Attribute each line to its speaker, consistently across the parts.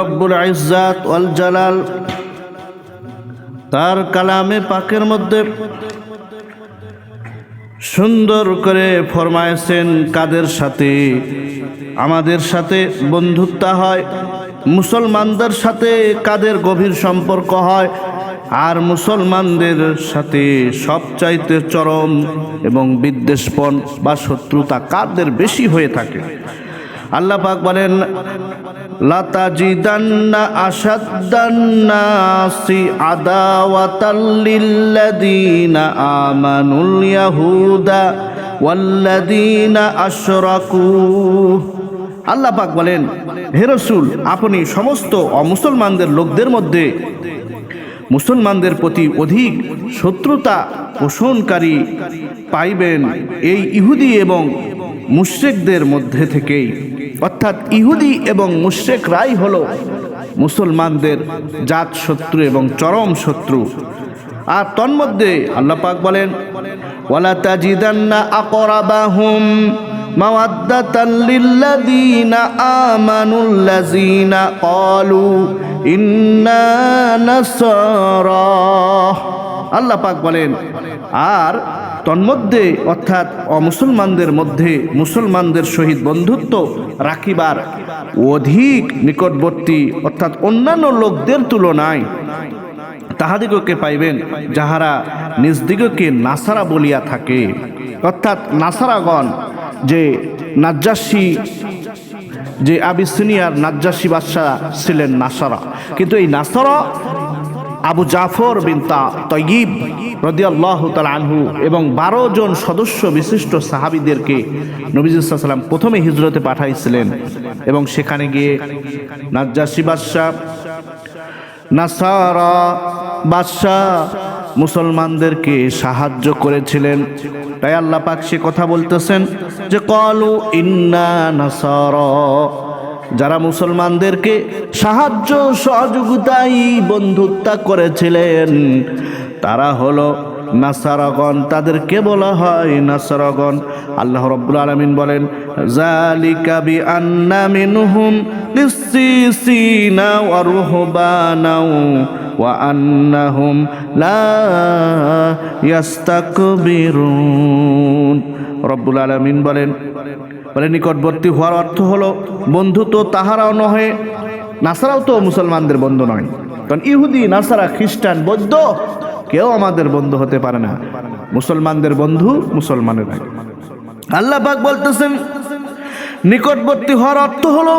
Speaker 1: রব্বুল ইজ্জাত ওয়াল জালাল। তার কালামে পাকের মধ্যে সুন্দর করে ফরমায়েছেন কাদের সাথে? আমাদের সাথে বন্ধুত্ব হয়, মুসলমানদের সাথে কাদের গভীর সম্পর্ক হয়, আর মুসলমানদের সাথে সবচাইতে চরম এবং বিদ্বেষপণ বা শত্রুতা কাদের বেশি হয়ে থাকে? আল্লাহ পাক বলেন, লাতাজিদান্না আসাদ্দান্নাসি আদাওয়াতাল্লিল্লাযীনা আমানুল ইয়াহুদা ওয়াল্লাযীনা আশরাকু। আল্লাহ পাক বলেন, হে রাসূল, আপনি সমস্ত অমুসলমানদের লোকদের মধ্যে মুসলমানদের প্রতি অধিক শত্রুতা পোষণকারী পাইবেন এই ইহুদি এবং মুশ্রেকদের মধ্যে থেকেই। অর্থাৎ ইহুদি এবং মুশ্রেকরাই হল মুসলমানদের জাত শত্রু এবং চরম শত্রু। আর তন্মধ্যে আল্লাহ পাক বলেন, ওয়ালা তাজিদান্না আকরাবাহুম মাওয়াদ্দাতান লিল্লাযীনা আমানুল্লাযীনা ক্বালু ইন্না নাসারা। আল্লাহ পাক বলেন, আর তন্মধ্যে অর্থাৎ অমুসলমানদের মধ্যে মুসলমানদের সহিত বন্ধুত্ব রাখিবার অধিক নিকটবর্তী অর্থাৎ অন্যান্য লোকদের তুলনায় তাহাদিগকে পাইবেন যাহারা নিজদিগকে নাসারা বলিয়া থাকে। অর্থাৎ নাসারাগণ যে নাজ্জাসী, যে আবিসিনিয়ার নাজ্জাসী বাদশাহ ছিলেন নাসারা। কিন্তু এই নাসারা আবু জাফর বিন তা তয়িব রদিয়াল্লাহ তাল আনহু এবং বারো জন সদস্য বিশিষ্ট সাহাবিদেরকে নবীজাল্লাম প্রথমে হিজরতে পাঠাইছিলেন এবং সেখানে গিয়ে নাজ্জাসী বাদশাহ নাসারা বাদশাহ মুসলমানদেরকে সাহায্য করেছিলেন। তাই আল্লাহ পাক সে কথা বলতেছেন যে, কলু ইন্না নাসারা যারা মুসলমানদেরকে সাহায্য সহযোগিতাই বন্ধুত্ব করেছিলেন, তারা হলো নাসারগণ। তাদেরকে বলা হয় নাসারগণ। আল্লাহ রব্বুল আলমিন বলেন জালিকা বি আন্না মিনহুম কিসিসিনা ওয়া আন্নাহুম লা রব্বুল আলমিন বলেন বলে নিকটবর্তী হওয়ার অর্থ হলো বন্ধু তো তাহারাও নহে, নাসারাও তো মুসলমানদের বন্ধু নয়। কারণ ইহুদি, নাসারা, খ্রিস্টান, বৌদ্ধ কেউ আমাদের বন্ধু হতে পারে না। মুসলমানদের বন্ধু মুসলমানের আল্লাহ পাক বলতেছেন, নিকটবর্তী হওয়ার অর্থ হলো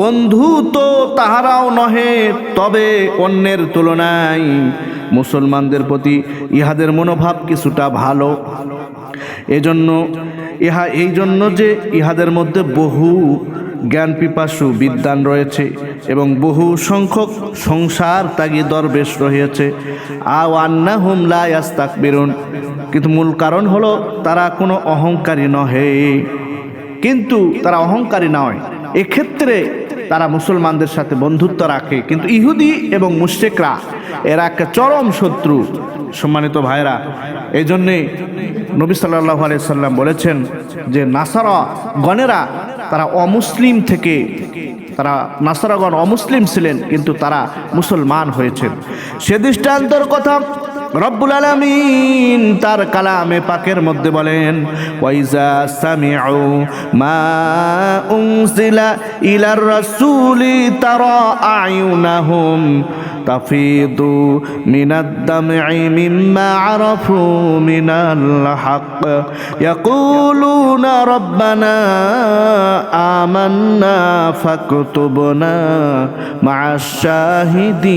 Speaker 1: বন্ধু তো তাহারাও নহে, তবে অন্যের তুলনায় মুসলমানদের প্রতি ইহাদের মনোভাব কিছুটা ভালো। এজন্য ইহা এই জন্য যে ইহাদের মধ্যে বহু জ্ঞান পিপাসু বিদ্যান রয়েছে এবং বহু সংখ্যক সংসার তাগি দরবেশ রয়েছে। আও আন্না হুম লাস্তাক বেরুন কিন্তু মূল কারণ হলো তারা কোনো অহংকারী নহে। কিন্তু তারা অহংকারী নয়। এক্ষেত্রে তারা মুসলমানদের সাথে বন্ধুত্ব রাখে। কিন্তু ইহুদি এবং মুশেকরা এরা একটা চরম শত্রু, সম্মানিত ভাইরা এই জন্যে নবী সাল্লাহ সাল্লাম বলেছেন যে নাসারা গণেরা, তারা অমুসলিম থেকে, তারা নাসারাগণ অমুসলিম ছিলেন, কিন্তু তারা মুসলমান হয়েছেন। সে দৃষ্টান্তর কথা রব্বুল আলামিন তার কালামে পাকের মধ্যে বলেন ওয়াইজা সামিউ মা উনসিলা ইলার রাসূলি তারা আয়ুনাহুম তাফিদু মিনাদ দামঈ মিম্মা আরাফু মিনাল হক। ইয়াকুলুনা রব্বানা আমান্না ফাকতুবনা মা শাহিদিন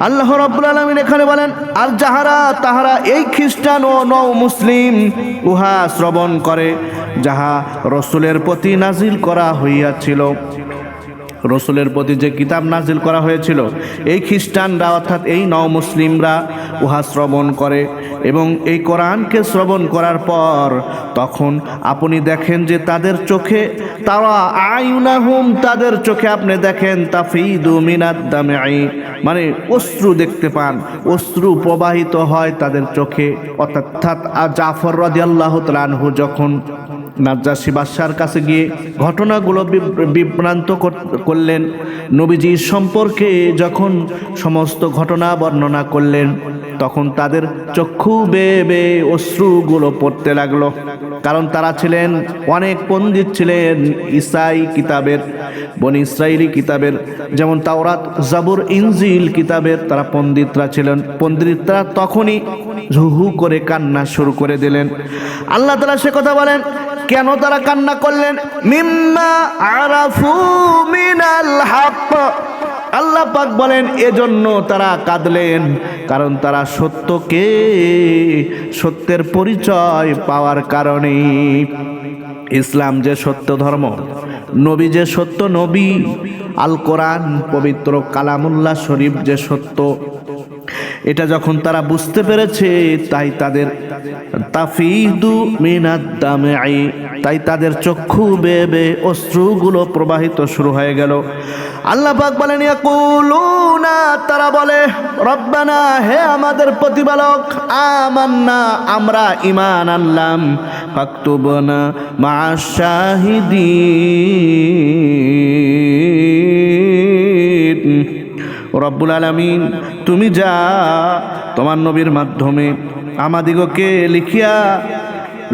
Speaker 1: আল্লাহ রাব্বুল আলমিন এখানে বলেন আর যাহারা তাহারা এই খ্রিস্টান ও নৌ মুসলিম, উহা শ্রবণ করে, যাহা রসুলের প্রতি নাজিল করা হইয়াছিল। রসুলের প্রতি যে কিতাব নাজিল করা হয়েছিল, এই খ্রিস্টানরা অর্থাৎ এই নও মুসলিমরা উহা শ্রবণ করে এবং এই কোরআনকে শ্রবণ করার পর তখন আপনি দেখেন যে তাদের চোখে তারা আয়ুনাহুম তাদের চোখে আপনি দেখেন তাফিদু মিনাদ দামে মানে অশ্রু দেখতে পান, অশ্রু প্রবাহিত হয় তাদের চোখে। অর্থাৎ জাফর রাজি আল্লাহ তালানহু যখন নাজ্জাসী বাদশার কাছে গিয়ে ঘটনাগুলো বিভ্রান্ত করলেন। নবীজি সম্পর্কে যখন সমস্ত ঘটনা বর্ণনা করলেন, তখন তাদের চক্ষু বেয়ে বেয়ে অশ্রুগুলো পড়তে লাগল। কারণ তারা ছিলেন, অনেক পণ্ডিত ছিলেন ইসাই কিতাবের, বন ইসরায়েলি কিতাবের, যেমন তাওরাত, জাবুর ইনজিল কিতাবের তারা পণ্ডিতরা ছিলেন। পণ্ডিতরা তখনই ঝুহু করে কান্না শুরু করে দিলেন। আল্লাহ তালা সে কথা বলেন কেন তারা কান্না করলেন? মিম্মা আরাফু মিনাল হক। আল্লাহ পাক বলেন, এজন্য তারা কাঁদলেন, কারণ তারা সত্যকে, সত্যের পরিচয় পাওয়ার কারণে। ইসলাম যে সত্য ধর্ম, নবী যে সত্য নবী, আল কোরআন পবিত্র কালামুল্লাহ শরীফ যে সত্য এটা যখন তারা বুঝতে পেরেছে, তাই তাদের তাফিদু মিনাদ্দামে তাই তাদের চক্ষু বেয়ে বেয়ে অশ্রুগুলো প্রবাহিত শুরু হয়ে গেল। আল্লাহ পাক বলেন, ইয়াকুলুনা, তারা বলে, রব্বানা, হে আমাদের প্রতিপালক, আমান্না, আমরা ঈমান আনলাম। ফাকতুবনা মাশাহিদিন রব্বুল আলামিন তুমি যা তোমার নবীর মাধ্যমে আমাদিগকে লিখিয়া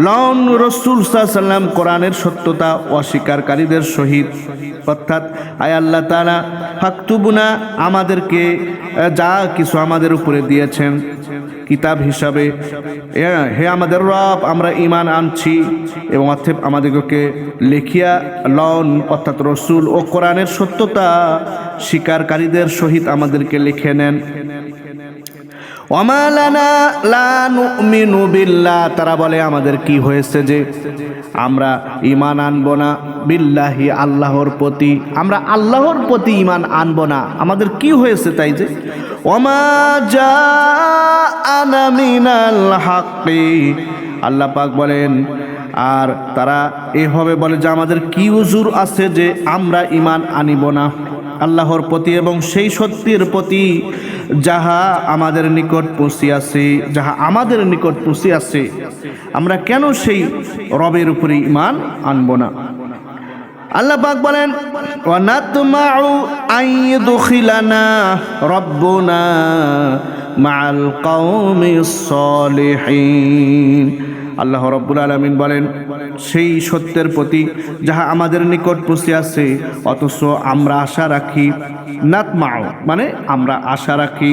Speaker 1: লন রসুল সাল্লাম কোরআনের সত্যতা অস্বীকারকারীদের সহিত। অর্থাৎ, আয় আল্লাহ তালা আমাদেরকে যা কিছু আমাদের উপরে দিয়েছেন, কিতাব হিসাবে হে আমাদের রব, আমরা ইমান আনছি এবং অর্থে আমাদেরকে লেখিয়া লন, অর্থাৎ রসুল ও কোরআনের সত্যতা স্বীকারকারীদের সহিত আমাদেরকে লিখে নেন। ওমালানা লা নুমিনু বিল্লাহ, তারা বলে, আমাদের কি হয়েছে যে আমরা ইমান আনব না? বিল্লাহি আল্লাহর প্রতি, আমরা আল্লাহর প্রতি ইমান আনব না। আমাদের কি হয়েছে তাই যে? আল্লাহ পাক বলেন, আর তারা এভাবে বলে যে, আমাদের কি উজুর আছে যে আমরা ইমান আনিব না? আল্লাহর প্রতি এবং সেই সত্যের প্রতি যাহা আমাদের নিকট পৌঁছিয়াছে, যাহা আমাদের নিকট পৌঁছিয়াছে, আমরা কেন সেই রবের উপরে ইমান আনব না? আল্লাহ পাক বলেন, ওয়ানাতমাউ আইয়ুদখিলানা রব্বুনা মাআল কওমিস সলিহিন। আল্লাহ রব্বুল আলমিন বলেন, সেই সত্যের প্রতি যাহা আমাদের নিকট পৌঁছে আছে, অথচ আমরা আশা রাখি নাতমাও মানে আমরা আশা রাখি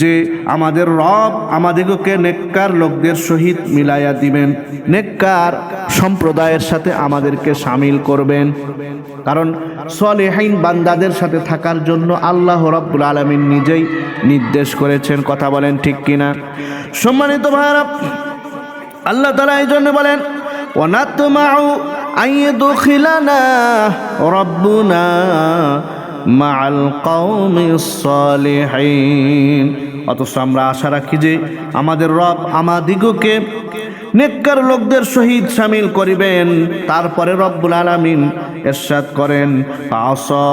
Speaker 1: যে আমাদের রব আমাদিগকে নেককার লোকদের সহিত মিলাইয়া দিবেন, নেককার সম্প্রদায়ের সাথে আমাদেরকে সামিল করবেন। কারণ সলেহাইন বান্দাদের সাথে থাকার জন্য আল্লাহ রব্বুল আলমিন নিজেই নির্দেশ করেছেন, কথা বলেন ঠিক কিনা? সম্মানিত ভাইরা আল্লাহ তালা এই জন্য বলেন ওনাতমাউ আইয়ুদখিলানা রব্বুনা মাল কওমিস সালিহিন। অথচ আমরা আশা রাখি যে আমাদের রব আমাদিগকে নেককার লোকদের সহিত সামিল করিবেন। তারপরে রব্বুল আলামিন এরশাদ করেন আসা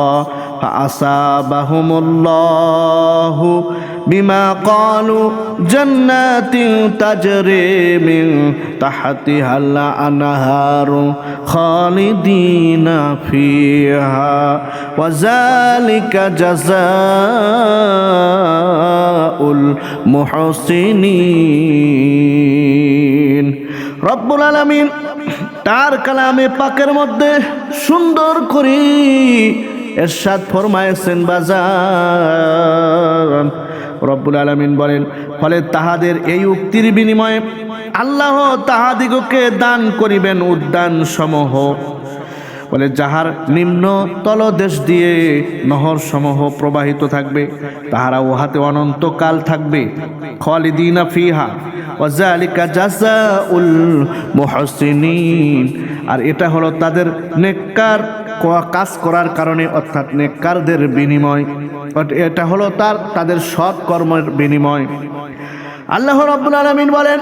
Speaker 1: আসাবাহুমুল্লাহু বিমা ক্বালু জান্নাতিন তাজরি মিন হাল্লা আনহারু খালিদিনা ফিহা ওয়া যালিকা জাযাউল মুহসিনিন। রব্বুল আলামিন তার কালামে পাকের মধ্যে সুন্দর করে এরশাদ ফরমায়েছেন বাজার রব্বুল আলমিন বলেন, ফলে তাহাদের এই উক্তির বিনিময়ে আল্লাহ তাহাদিগকে দান করিবেন উদ্যান সমূহ বলে, যাহার নিম্ন তলদেশ দিয়ে নহর সমূহ প্রবাহিত থাকবে, তাহারা উহাতে অনন্তকাল থাকবে। খালিদিনা ফিহা ওয়াজালিকা জাযাউল মুহসিনিন। আর এটা হলো তাদের নেককার কাজ করার কারণে, অর্থাৎ নেককারদের বিনিময়। এটা হলো তার, তাদের সৎ কর্মের বিনিময়। আল্লাহ রাব্বুল আলামিন বলেন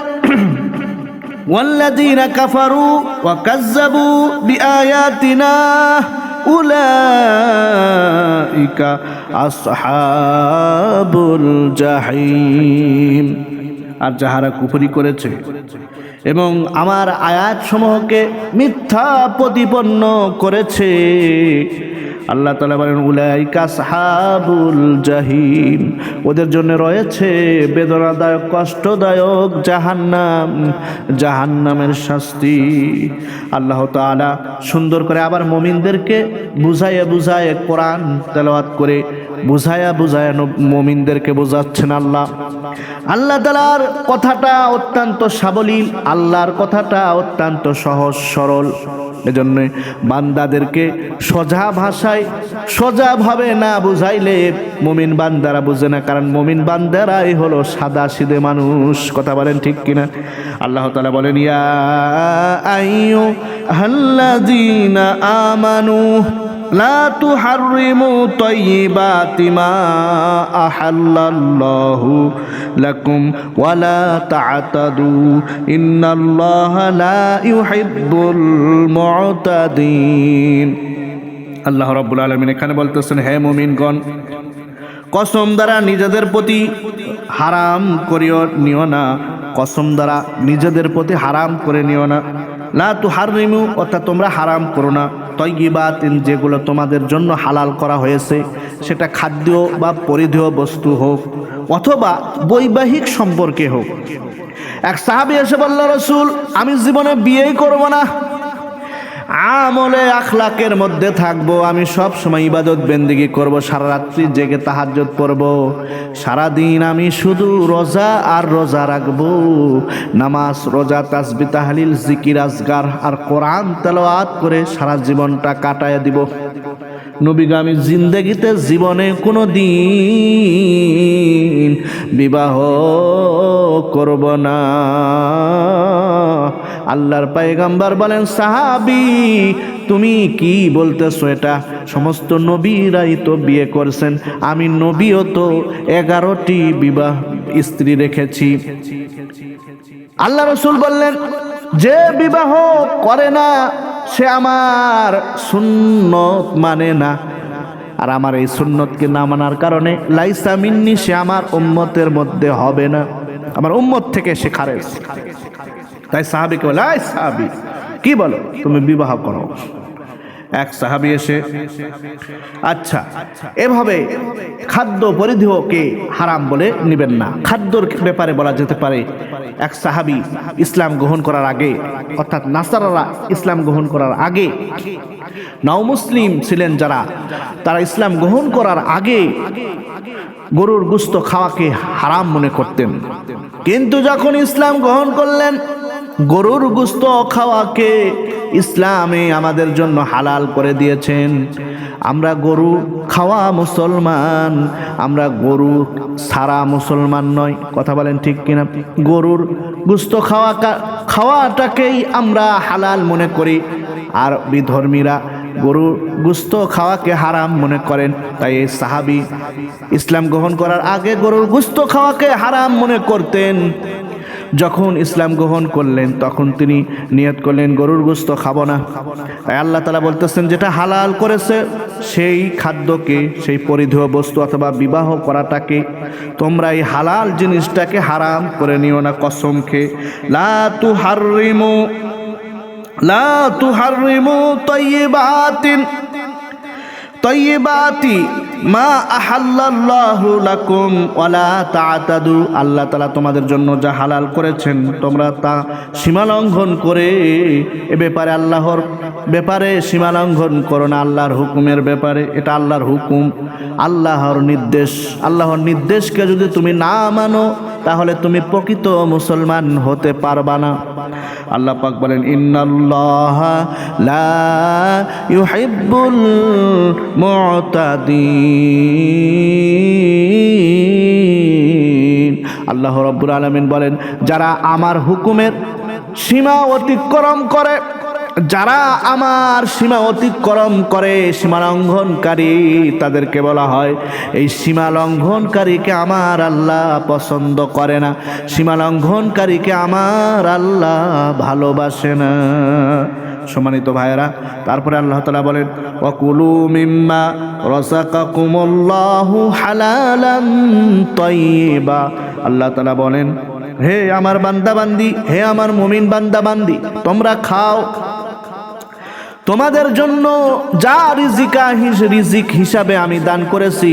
Speaker 1: والذين كفروا وكذبوا بآياتنا أولئك أصحاب الجحيم আর যাহারা কুফরি করেছে এবং আমার আয়াত সমূহকে মিথ্যা প্রতিপন্ন করেছে আল্লাহ তালা বলেন উলাই সাহাবুল জাহিম ওদের জন্য রয়েছে বেদনাদায়ক, কষ্টদায়ক জাহান্নাম, জাহান্নামের শাস্তি। আল্লাহ তাআলা সুন্দর করে আবার মমিনদেরকে বুঝাইয়া বুঝায় কোরআন তেলাওয়াত করে বুঝায়া বুঝায়া মমিনদেরকে বোঝাচ্ছেন আল্লাহ। আল্লাহ তালার কথাটা অত্যন্ত সাবলীল, আল্লাহর কথাটা অত্যন্ত সহজ, সরল। এজন্য বান্দাদেরকে সোজা ভাষায় সোজাভাবে না বুঝাইলে মুমিন বান্দারা বুঝে না, কারণ মুমিন বান্দারাই হলো সাদা সিদে মানুষ। কথা বলেন ঠিক কিনা? আল্লাহ তালা বলেন, ইয়া আইয়ু হাল্লাযীনা আমানু লা লাকুম লা আল্লাহ রাব্বুল আলমিন এখানে বলতেছেন, হে মুমিনগণ, কসম দ্বারা নিজেদের প্রতি হারাম করিও নিও না। কসম দ্বারা নিজেদের প্রতি হারাম করে নিও না। লা তু হারিমু অর্থাৎ তোমরা হারাম করো না। তৈগিবাত যেগুলো তোমাদের জন্য হালাল করা হয়েছে, সেটা খাদ্য বা পরিধেয় বস্তু হোক, অথবা বৈবাহিক সম্পর্কে হোক। এক সাহাবি এসে বলল, রসুল, আমি জীবনে বিয়েই করব না। আমলে আখলাকের মধ্যে থাকব, আমি সব সময় ইবাদত বেন্দিগি করব, সারা রাত্রি জেগে তাহাজ্জত পড়ব। সারাদিন আমি শুধু রোজা আর রোজা রাখব। নামাজ, রোজা তাসবি তাহলিল, জিকির, আজগার আর কোরআন তেলাওয়াত করে সারা জীবনটা কাটায় দিব। নবীগামী জিন্দেগিতে জীবনে কোনো দিন বিবাহ করব না। আল্লাহর পায়গাম্বার বলেন, সাহাবি, তুমি কি বলতেছো এটা? সমস্ত নবীরাই তো বিয়ে করছেন। আমি নবীও তো এগারোটি বিবাহ স্ত্রী রেখেছি। আল্লাহ রসুল বললেন, যে বিবাহ করে না, সে আমার সুন্নত মানে না। আর আমার এই সুন্নতকে না মানার কারণে লাইসা মিন্নি, সে আমার উম্মতের মধ্যে হবে না। আমার উম্মত থেকে সে খারেজ। তাই সাহাবিকে বলে, আয় সাহাবি, কি বলো? তুমি বিবাহ করো। এক সাহাবি এসে আচ্ছা এভাবে খাদ্য পরিধেয়কে হারাম বলে নিবেন না। খাদ্যর ব্যাপারে বলা যেতে পারে, এক সাহাবি ইসলাম গ্রহণ করার আগে, অর্থাৎ নাসারারা ইসলাম গ্রহণ করার আগে, নাও মুসলিম ছিলেন যারা, তারা ইসলাম গ্রহণ করার আগে গরুর গুস্ত খাওয়াকে হারাম মনে করতেন। কিন্তু যখন ইসলাম গ্রহণ করলেন গরুর গুস্ত খাওয়াকে ইসলামে আমাদের জন্য হালাল করে দিয়েছেন। আমরা গরু খাওয়া মুসলমান, আমরা গরু সারা মুসলমান নয় কথা বলেন ঠিক কিনা? গরুর গুস্ত খাওয়া খাওয়াটাকেই আমরা হালাল মনে করি। আর বিধর্মীরা গরু গুস্ত খাওয়াকে হারাম মনে করেন। তাই এই সাহাবি ইসলাম গ্রহণ করার আগে গরুর গুস্ত খাওয়াকে হারাম মনে করতেন। যখন ইসলাম গ্রহণ করলেন, তখন তিনি নিয়ত করলেন, গরুর গোস্ত খাব না। তাই আল্লাহ তালা বলতেছেন, যেটা হালাল করেছে, সেই খাদ্যকে, সেই পরিধেয় বস্তু অথবা বিবাহ করাটাকে তোমরা এই হালাল জিনিসটাকে হারাম করে নিও না কসমকে লা তু হারিমু লা তু হারিমু মা আহাল্লাল্লাহু লাকুম ওয়ালা তাআতাদু আল্লাহ তাআলা তোমাদের জন্য যা হালাল করেছেন, তোমরা তা সীমা লঙ্ঘন করে এ ব্যাপারে আল্লাহর ব্যাপারে সীমা লঙ্ঘন করো না, আল্লাহর হুকুমের ব্যাপারে। এটা আল্লাহর হুকুম, আল্লাহর নির্দেশ। আল্লাহর নির্দেশকে যদি তুমি না মানো তাহলে তুমি প্রকৃত মুসলমান হতে পারবা না। আল্লাহ পাক বলেন, ইন্নাল্লাহ লা ইউহিব্বুল মুতাদিন। আল্লাহ রাব্বুল আলামিন বলেন, যারা আমার হুকুমের সীমা অতিক্রম করে যারা আমার সীমা অতিক্রম করে সীমা লঙ্ঘনকারী তাদেরকে বলা হয়, এই সীমা লঙ্ঘনকারীকে আমার আল্লাহ পছন্দ করে না। সীমা লঙ্ঘনকারীকে আমার আল্লাহ ভালোবাসে না। সম্মানিত ভাইয়েরা, তারপরে আল্লাহ তালা বলেন, ওয়াকুলু মিম্মা রসাকাকুমুল্লাহু হালালান তয়্যিবা আল্লাহ তালা বলেন, হে আমার বান্দা বান্দি হে আমার মুমিন বান্দা বান্দি তোমরা খাও তোমাদের জন্য যা রিজিকা রিজিক হিসাবে আমি দান করেছি,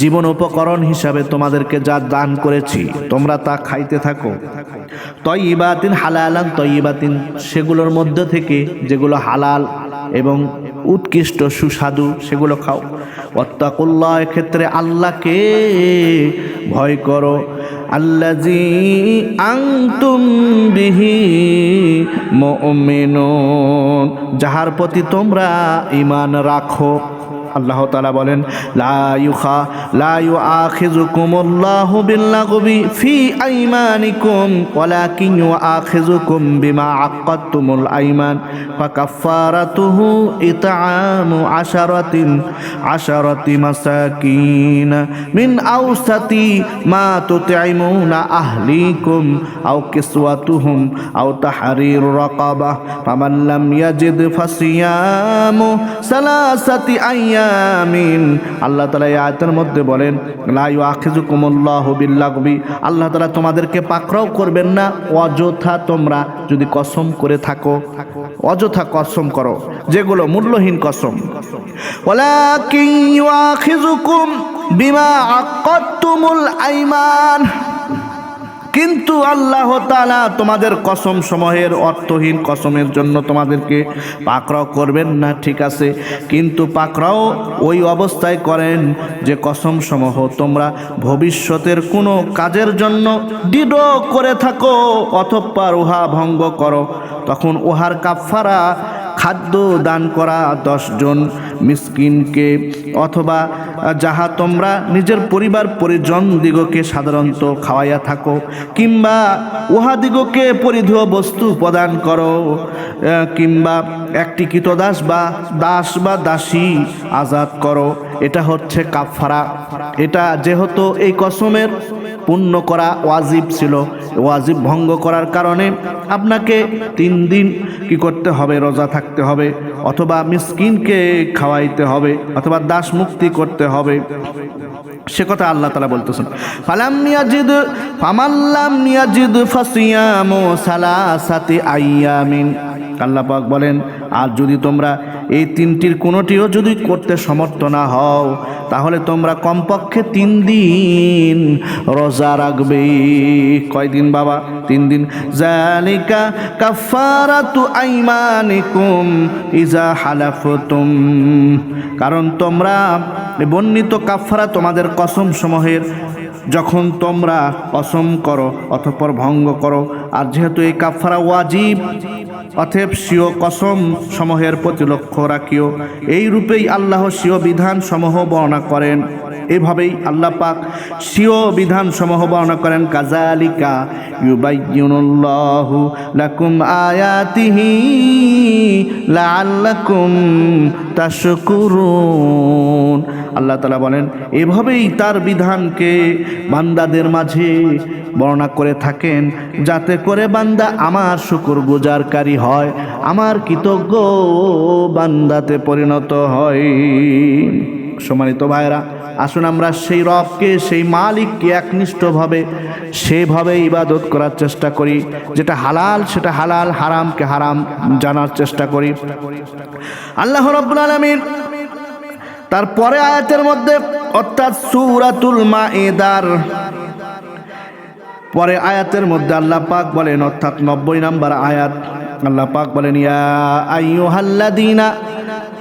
Speaker 1: জীবন উপকরণ হিসাবে তোমাদেরকে যা দান করেছি, তোমরা তা খাইতে থাকো। তৈবাতিন হালালান, তৈবাতিন সেগুলোর মধ্যে থেকে যেগুলো হালাল এবং উৎকৃষ্ট সুস্বাদু সেগুলো খাও। অত্তাকুল্লাহ ক্ষেত্রে আল্লাহকে ভয় করো। আল্লাজি আংতুম বিহি মুমিনুন, যাহার প্রতি তোমরা ইমান রাখো। আল্লাহ তাআলা বলেন, লা ইউখা, লা ইউআখিযুকুমুল্লাহু বিল্লাগবি ফি আইমানিকুম, ওয়ালাকিন ইউআখিযুকুম বিমা আক্কাদতুমুল আইমান, ফাকাফফারাতুহু ইতআমু আশারাতিন, আশারাতি মাসাকিন, মিন আওসাতি মা তুতঈমুনা আহলিকুম, আও কিসওয়াতুহুম, আও তাহরিরু রাকাবা, ফামান লাম ইয়াজিদ ফাসিয়ামু সালাসাতি আইয়ামিন আল্লাহ তালা এই আয়াতের মধ্যে বলেন, লা ইউআখিযুকুমুল্লাহু বিল্লাগবি। আল্লাহ তালা তোমাদেরকে পাকড়াও করবেন না, অযথা তোমরা যদি কসম করে থাকো, অযথা কসম করো, যেগুলো মূল্যহীন কসম। ওয়ালাকিন ইউআখিযুকুম বিমা আক্কাদতুমুল আইমান। কিন্তু আল্লাহ তালা তোমাদের কসম সমূহের অর্থহীন কসমের জন্য তোমাদেরকে পাকড়াও করবেন না, ঠিক আছে? কিন্তু পাকড়াও ওই অবস্থায় করেন যে কসম সমূহ তোমরা ভবিষ্যতের কোনো কাজের জন্য দৃঢ় করে থাকো অথপ্পার উহা ভঙ্গ করো। তখন উহার কাফারা খাদ্য দান করা দশজন মিসকিনকে অথবা যাহা তোমরা নিজের পরিবার পরিজন দিগকে সাধারণত খাওয়াইয়া থাকো, কিংবা উহা দিগকে পরিধেয় বস্তু প্রদান করো কিংবা একটি কৃতদাস বা দাস বা দাসী আজাদ করো। এটা হচ্ছে কাফারা এটা যেহেতু এই কসমের পূর্ণ করা ওয়াজিব ছিল। ওয়াজিব ভঙ্গ করার কারণে আপনাকে তিন দিন কি করতে হবে, রোজা থাকতে হবে, অথবা মিসকিনকে খাওয়াইতে হবে, অথবা দাস মুক্তি করতে হবে। সে কথা আল্লাহ তালা বলতেছেন, ফালাম ইয়াজিদ ফামাল্লাম ফাসিয়ামু সালাসাতি আইয়ামিন। আল্লাহ পাক বলেন, আর যদি তোমরা এই তিনটির কোনোটিও যদি করতে সমর্থ না হও, তাহলে তোমরা কমপক্ষে তিন দিন রোজা রাখবে। কয়দিন বাবা? তিন দিন। জালিকা কাফারাতু আইমানিকুম ইজা হালাফতুম। কারণ তোমরা বর্ণিত কাফারা তোমাদের কসম সমূহের। যখন তোমরা অসম করো, অতঃপর ভঙ্গ করো। আর যেহেতু এই কাফারা ওয়াজিব অথেব স্বীয় কসম সমূহের প্রতি লক্ষ্য রাখিও। এই রূপেই আল্লাহ স্বীয় বিধান সমূহ বর্ণনা করেন। এভাবেই আল্লাহ পাক স্বীয় বিধান সমূহ বর্ণনা করেন কাজালিকা ইউবাইয়ুনুল্লাহু লাকুম আয়াতিহি লাআল্লাকুম তাশকুরুন। আল্লাহ তাআলা বলেন, এভাবেই তার বিধানকে বান্দাদের মাঝে বর্ণনা করে থাকেন, যাতে করে বান্দা আমার শুকুর গুজারকারী হয়, আমার কৃতজ্ঞ বান্দাতে পরিণত হয়। সম্মানিত ভাইরা আসুন আমরা সেই রবকে, সেই মালিককে একনিষ্ঠভাবে, সেভাবে ইবাদত করার চেষ্টা করি, যেটা হালাল, সেটা হালাল, হারামকে হারাম জানার চেষ্টা করি। আল্লাহ রব্বুল আলমিন তারপরে আয়াতের মধ্যে, অর্থাৎ সুরাতুল মায়েদার পরে আয়াতের মধ্যে আল্লাহ পাক বলেন, অর্থাৎ নব্বই নাম্বার আয়াত, আল্লাহ পাক বলেন, ইয়া আইয়ুহাল্লাযীনা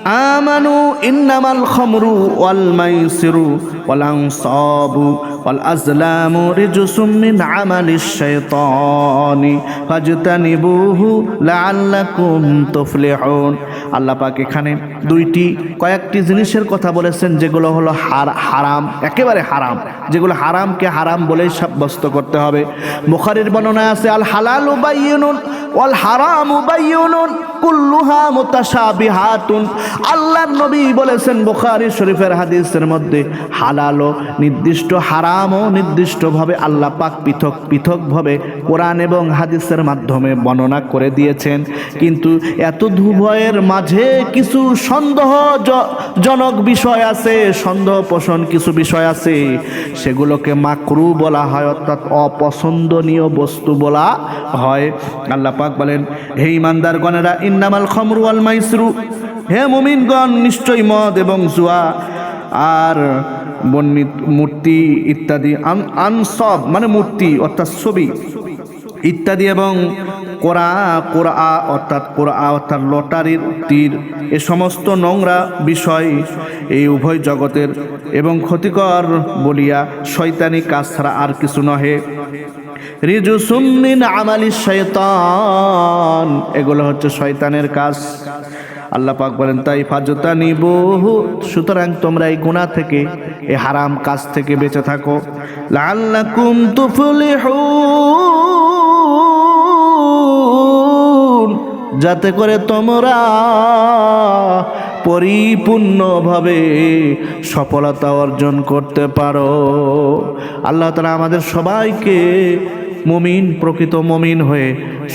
Speaker 1: আমানু ইন্নামাল খমরু ওয়াল মাইসিরু ওয়াল আনসাবু ওয়াল আজলামু রিজসুম মিন আমালিশ শাইতানি ফাজতানিবুহু লাআল্লাকুম তুফলিহুন। আল্লাহ পাক এখানে দুইটি, কয়েকটি জিনিসের কথা বলেছেন যেগুলো হলো হার, হারাম, একেবারে হারাম। যেগুলো হারামকে হারাম বলেই সাব্যস্ত করতে হবে। বুখারীর বর্ণনা আছে, আল হালাল উবাইয়ুনুন ওয়াল হারাম উবাইয়ুনুন কুল্লুহা মুতাশাবিহাতুন। আল্লাহর নবী বলেছেন বুখারী শরীফের হাদিসের মধ্যে, হালালও নির্দিষ্ট, হারামও নির্দিষ্টভাবে আল্লাহ পাক পৃথক, পৃথকভাবে কোরআন এবং হাদিসের মাধ্যমে বর্ণনা করে দিয়েছেন। কিন্তু এত ধুভয়ের মাঝে কিছু সন্দেহ জনক বিষয় আছে, সন্দেহ পোষণ কিছু বিষয় আছে। সেগুলোকে মাকরু বলা হয়, অর্থাৎ অপছন্দনীয় বস্তু বলা হয়। আল্লাহ পাক বলেন, হে ইমানদারগণেরা, ইন্নামাল খমরু আল মাইসরু। হে মুমিনগণ নিশ্চয়ই মদ এবং জুয়া আর বর্ণিত মূর্তি ইত্যাদি, আন- আনসব মানে মূর্তি, অর্থাৎ ছবি ইত্যাদি এবং কোরআ কোরআ অর্থাৎ কোরআ অর্থাৎ লটারির তীর, এ সমস্ত নোংরা বিষয় এই উভয় জগতের এবং ক্ষতিকর বলিয়া শয়তানি কাজ ছাড়া আর কিছু নহে। রিজু আমালি শয়তান। এগুলো হচ্ছে শয়তানের কাজ। আল্লাহ পাক বলেন, তাই ফাজতা নিবহু সুতরাং তোমরা এই গুণা থেকে, এই হারাম কাজ থেকে বেঁচে থাকো। লাল্লাকুম তুফলিহুন। যাতে করে তোমরা পরিপূর্ণভাবে সফলতা অর্জন করতে পারো। আল্লাহ তালা আমাদের সবাইকে মমিন, প্রকৃত মমিন হয়ে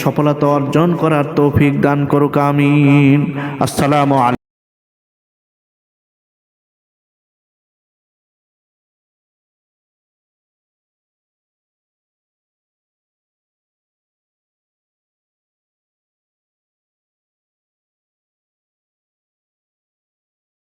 Speaker 1: সফলতা অর্জন করার তৌফিক দান করুক, আমিন। আসসালামু আলাইকুম।